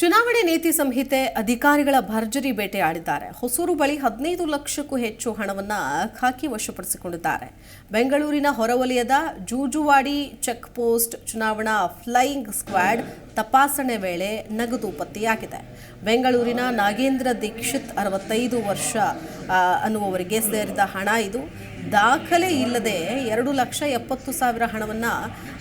ಚುನಾವಣೆ ನೀತಿ ಸಂಹಿತೆ ಅಧಿಕಾರಿಗಳ ಭರ್ಜರಿ ಬೇಟೆಯಾಡಿದ್ದಾರೆ. ಹೊಸೂರು ಬಳಿ ಹದಿನೈದು ಲಕ್ಷಕ್ಕೂ ಹೆಚ್ಚು ಹಣವನ್ನ ಖಾಕಿ ವಶಪಡಿಸಿಕೊಂಡಿದ್ದಾರೆ. ಬೆಂಗಳೂರಿನ ಹೊರವಲಯದ ಜೂಜುವಾಡಿ ಚೆಕ್ ಪೋಸ್ಟ್ ಚುನಾವಣಾ ಫ್ಲೈಯಿಂಗ್ ಸ್ಕ್ವಾಡ್ ತಪಾಸಣೆ ವೇಳೆ ನಗದು ಪತ್ತೆಯಾಗಿದೆ. ಬೆಂಗಳೂರಿನ ನಾಗೇಂದ್ರ ದೀಕ್ಷಿತ್ ಅರವತ್ತೈದು ವರ್ಷ ಅನ್ನುವವರಿಗೆ ಸೇರಿದ ಹಣ ಇದು. ದಾಖಲೆ ಇಲ್ಲದೆ ಎರಡು ಲಕ್ಷ ಎಪ್ಪತ್ತು ಸಾವಿರ ಹಣವನ್ನು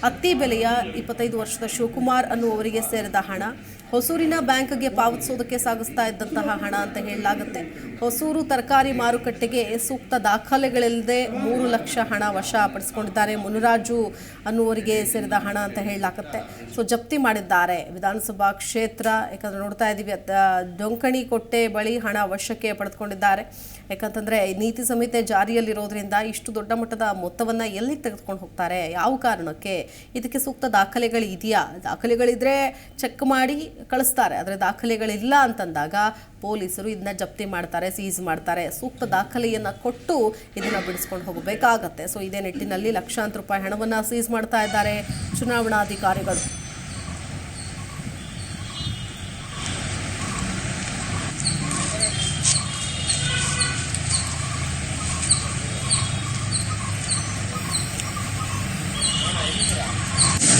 ಅತ್ತಿ ಬೆಲೆಯ ಇಪ್ಪತ್ತೈದು ವರ್ಷದ ಶಿವಕುಮಾರ್ ಅನ್ನುವರಿಗೆ ಸೇರಿದ ಹಣ. ಹೊಸೂರಿನ ಬ್ಯಾಂಕ್ಗೆ ಪಾವತಿಸೋದಕ್ಕೆ ಸಾಗಿಸ್ತಾ ಇದ್ದಂತಹ ಹಣ ಅಂತ ಹೇಳಲಾಗುತ್ತೆ. ಹೊಸೂರು ತರಕಾರಿ ಮಾರುಕಟ್ಟೆಗೆ ಸೂಕ್ತ ದಾಖಲೆಗಳಿಲ್ಲದೆ ಮೂರು ಲಕ್ಷ ಹಣ ವಶ ಪಡಿಸಿಕೊಂಡಿದ್ದಾರೆ ಮುನಿರಾಜು ಅನ್ನುವರಿಗೆ ಸೇರಿದ ಹಣ ಅಂತ ಹೇಳಲಾಗುತ್ತೆ. ಸೊ, ಜಪ್ತಿ ಮಾಡಿದ್ದಾರೆ. ವಿಧಾನಸಭಾ ಕ್ಷೇತ್ರ, ಯಾಕಂದ್ರೆ ನೋಡ್ತಾ ಇದ್ದೀವಿ ಡೊಂಕಣಿ ಕೊಟ್ಟೆ ಬಳಿ ಹಣ ವಶಕ್ಕೆ ಪಡೆದುಕೊಂಡಿದ್ದಾರೆ. ಯಾಕಂತಂದರೆ ನೀತಿ ಸಂಹಿತೆ ಜಾರಿಯಲ್ಲಿರೋದ್ರಿಂದ ಇಷ್ಟು ದೊಡ್ಡ ಮಟ್ಟದ ಮೊತ್ತವನ್ನ ಎಲ್ಲಿ ತೆಗೆದುಕೊಂಡು ಹೋಗ್ತಾರೆ? ಯಾವ ಕಾರಣಕ್ಕೆ? ಇದಕ್ಕೆ ಸೂಕ್ತ ದಾಖಲೆಗಳು ಇದೆಯಾ? ದಾಖಲೆಗಳಿದ್ರೆ ಚೆಕ್ ಮಾಡಿ ಕಳಿಸ್ತಾರೆ. ಆದರೆ ದಾಖಲೆಗಳಿಲ್ಲ ಅಂತಂದಾಗ ಪೊಲೀಸರು ಇದನ್ನ ಜಪ್ತಿ ಮಾಡ್ತಾರೆ, ಸೀಸ್ ಮಾಡ್ತಾರೆ. ಸೂಕ್ತ ದಾಖಲೆಯನ್ನ ಕೊಟ್ಟು ಇದನ್ನ ಬಿಡಿಸ್ಕೊಂಡು ಹೋಗಬೇಕಾಗತ್ತೆ. ಸೊ ಇದೇ ನಿಟ್ಟಿನಲ್ಲಿ ಲಕ್ಷಾಂತರ ರೂಪಾಯಿ ಹಣವನ್ನ ಸೀಸ್ ಮಾಡ್ತಾ ಇದ್ದಾರೆ ಚುನಾವಣಾಧಿಕಾರಿಗಳು.